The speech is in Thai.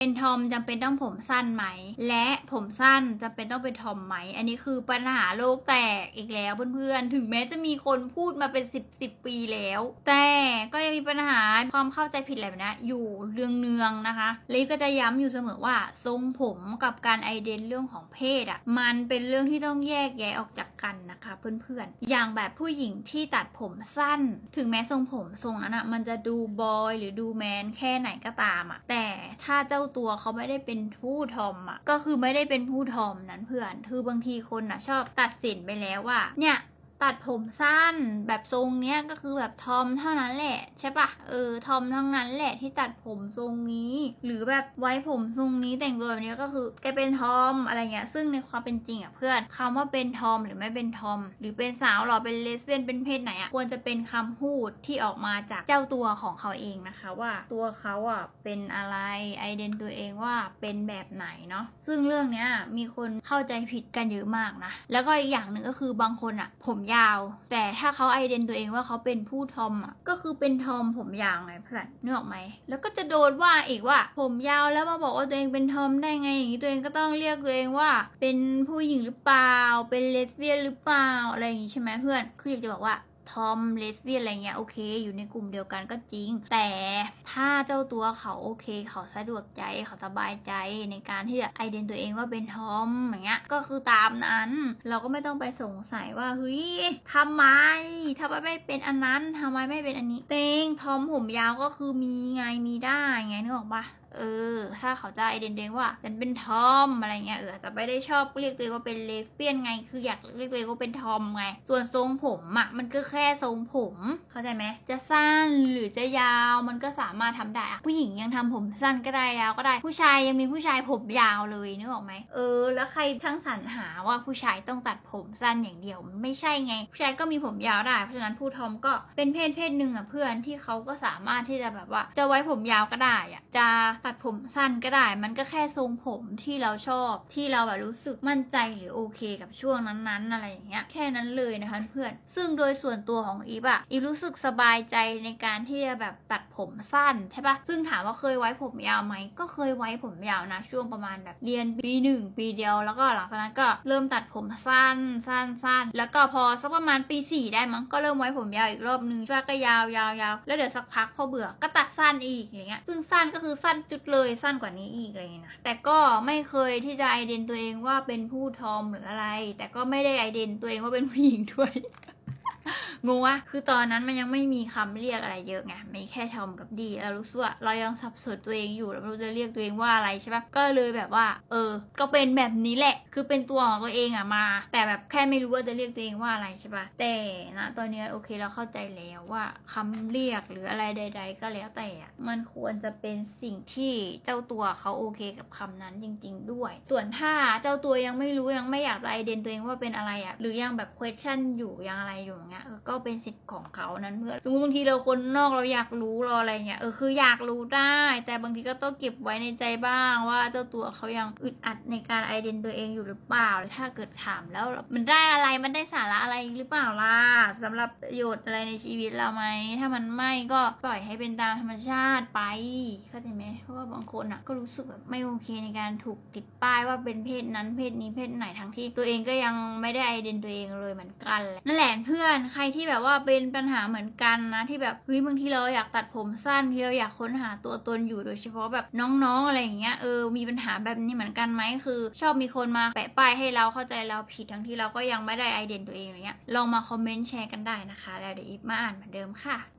เป็นทอมจำเป็นต้องผมสั้นไหม และผมสั้นจำเป็นต้องเป็นทอมไหม อันนี้คือปัญหาโลกแตกอีกแล้วเพื่อนๆ ถึงแม้จะมีคนพูดมาเป็น 10 10 ปีแล้ว แต่ก็ยังมีปัญหาความเข้าใจผิดอะไรแบบนี้อยู่เรื่องๆนะคะลิก็จะย้ำอยู่เสมอว่า ทรงผมกับการไอเดนเรื่องของเพศอะ่ะมันเป็นเรื่องที่ต้องแยกแยะออกจากกันนะคะเพื่อนๆ อย่างแบบผู้หญิงที่ตัดผมสั้น ถึงแม้ทรงผมทรงนั้นอะมันจะดูบอยหรือดูแมนแค่ไหนก็ตามอะแต่ถ้าเจ้าตัวเขาไม่ได้เป็นผู้ทอมอะก็คือไม่ได้เป็นผู้ทอมนั้นเพื่อน คือบางทีคนอะชอบตัดสินไปแล้วว่าเนี่ย ตัดผมสั้นแบบทรงเนี้ยก็คือแบบทอมเท่านั้นแหละ ใช่ปะเออทอมทั้งนั้นแหละที่ตัดผมทรงนี้ หรือแบบไว้ผมทรงนี้แต่งตัวแบบนี้ก็คือแกเป็นทอมอะไรเงี้ยซึ่งในความเป็นจริงอะเพื่อนคำว่าเป็นทอมหรือไม่เป็นทอม หรือเป็นสาวหรอเป็นเลสเบี้ยนเป็นเพศไหนอะควรจะเป็นคำพูดที่ออกมาจากเจ้าตัวของเขาเองนะคะว่าตัวเขาอะเป็นอะไรไอเดนตัวเองว่าเป็นแบบไหนเนาะซึ่งเรื่องเนี้ยมีคนเข้าใจผิดกันเยอะมากนะแล้วก็อีกอย่างหนึ่งก็คือบางคนอะผมยาว แต่ถ้าเขาไอเดนตัวเองว่าเขาเป็นผู้ทอมอะก็คือเป็นทอมผมยาวไงเพื่อนนึกออกไหมแล้วก็จะโดนว่าอีกว่า ผมยาวแล้วมาบอกว่าตัวเองเป็นทอมได้ไงอย่างนี้ตัวเองก็ต้องเรียกตัวเองว่า เป็นผู้หญิงหรือเปล่า เป็นเลสเบี้ยนหรือเปล่าอะไรอย่างนี้ใช่ไหมเพื่อนคืออยากจะบอกว่า ทอมเลสเบี้ยนอะไรเงี้ยโอเค อยู่ในกลุ่มเดียวกันก็จริง แต่ถ้าเจ้าตัวเขาโอเค เขาสะดวกใจเขาสบายใจในการที่จะไอเดนตัวเองว่าเป็นทอมอย่างเงี้ยก็คือตามนั้น เราก็ไม่ต้องไปสงสัยว่าเฮ้ยทำไมทำไมไม่เป็นอันนั้นทำไมไม่เป็นอันนี้เตงทอมผมยาวก็คือมีไงมีได้ไงนึกออกปะ เออ ถ้าเขาจะไอเดนเองว่าฉันเป็นทอมอะไรเงี้ยเออแต่ไม่ได้ชอบเรียกตัวเองว่าเป็นเลสเบี้ยนไง คืออยากเรียกตัวเองว่าเป็นทอมไง ส่วนทรงผมอะมันก็แค่ทรงผม เข้าใจไหมจะสั้นหรือจะยาวมันก็สามารถทำได้อะผู้หญิงยังทำผมสั้นก็ได้ยาวก็ได้ ผู้ชายยังมีผู้ชายผมยาวเลยนึกออกไหมเออ แล้วใครช่างสรรหาว่าผู้ชายต้องตัดผมสั้นอย่างเดียวมันไม่ใช่ไง ผู้ชายก็มีผมยาวได้ เพราะฉะนั้นผู้ทอมก็เป็นเพศเพศหนึ่งอะเพื่อนที่เขาก็สามารถที่จะแบบว่า จะไว้ผมยาวก็ได้อะจะตัดผมสั้นก็ได้ มันก็แค่ทรงผมที่เราชอบที่เราแบบรู้สึกมั่นใจหรือโอเคกับช่วงนั้นๆ อะไรอย่างเงี้ยแค่นั้นเลยนะคะเพื่อน ซึ่งโดยส่วนตัวของอีฟอะอีฟรู้สึกสบายใจในการที่จะแบบตัดผมสั้นใช่ปะซึ่งถามว่าเคยไว้ผมยาวไหมก็เคยไว้ผมยาวนะ ช่วงประมาณแบบเรียนปีหนึ่งปีเดียวแล้วก็หลังจากนั้นก็เริ่มตัดผมสั้นสั้นสั้นแล้วก็พอสักประมาณปีสี่ได้มั้งก็เริ่มไว้ผมยาวอีกรอบนึงช่วงก็ยาวยาวยาวแล้วเดี๋ยวสักพักพอเบื่อก็ตัดสั้นอีกอย่างเงี้ยซึ่งสั้นก็คือสั้นจุดเลยสั้นกว่านี้อีกอะไรเงี้ยนะแต่ก็ไม่เคยที่จะไอเดนตัวเองว่าเป็นผู้ทอมหรืออะไร แต่ก็ไม่ได้ไอเดนตัวเองว่าเป็นผู้หญิงด้วย งงวะคือตอนนั้นมันยังไม่มีคำเรียกอะไรเยอะไงมีแค่ทอมกับดีเรารู้สึกว่าเรายังสับสนตัวเองอยู่เราไม่รู้จะเรียกตัวเองว่าอะไรใช่ปะก็เลยแบบว่า เออ ก็เป็นแบบนี้แหละ คือเป็นตัวของตัวเองอะมา แต่แบบแค่ไม่รู้ว่าจะเรียกตัวเองว่าอะไรใช่ปะแต่นะตอนนี้โอเคเราเข้าใจแล้วว่าคำเรียกหรืออะไรใด ๆ ก็แล้วแต่มันควรจะเป็นสิ่งที่เจ้าตัวเขาโอเคกับคำนั้นจริง ๆ ด้วย ส่วนถ้าเจ้าตัวยังไม่รู้ยังไม่อยากจะไอเดนตัวเองว่าเป็นอะไรอะหรือยังแบบ question อยู่ยังอะไรอยู่เงี้ยก็เป็นสิทธิ์ของเขานั้นเพื่อนสมมติบางทีเราคนนอกเราอยากรู้เราอะไรเงี้ยเออคืออยากรู้ได้ แต่บางทีก็ต้องเก็บไว้ในใจบ้างว่าเจ้าตัวเขายังอึดอัดในการไอเดนตัวเองอยู่หรือเปล่า ถ้าเกิดถามแล้วมันได้อะไรมันได้สาระอะไรหรือเปล่าล่ะสำหรับประโยชน์อะไรในชีวิตเราไหมถ้ามันไม่ก็ปล่อยให้เป็นตามธรรมชาติไปเข้าใจไหมเพราะว่าบางคนอะก็รู้สึกแบบไม่โอเคในการถูกติดป้ายว่าเป็นเพศนั้นเพศนี้เพศไหนทั้งที่ ตัวเองก็ยังไม่ได้ไอเดนตัวเองเลยเหมือนกันแหละนั่นแหละเพื่อนใครที่แบบว่าเป็นปัญหาเหมือนกันนะ ที่แบบเฮ้ยบางทีเราอยากตัดผมสั้นที่เราอยากค้นหาตัวตนอยู่โดยเฉพาะแบบน้องๆอะไรอย่างเงี้ยเออมีปัญหาแบบนี้เหมือนกันไหมคือ ชอบมีคนมาแปะป้ายให้เราเข้าใจเราผิดทั้งที่เราก็ยังไม่ได้ไอเดนตัวเองอะไรเงี้ยลองมาคอมเมนต์แชร์กันได้นะคะ แล้วเดี๋ยวอีฟมาอ่านเหมือนเดิมค่ะ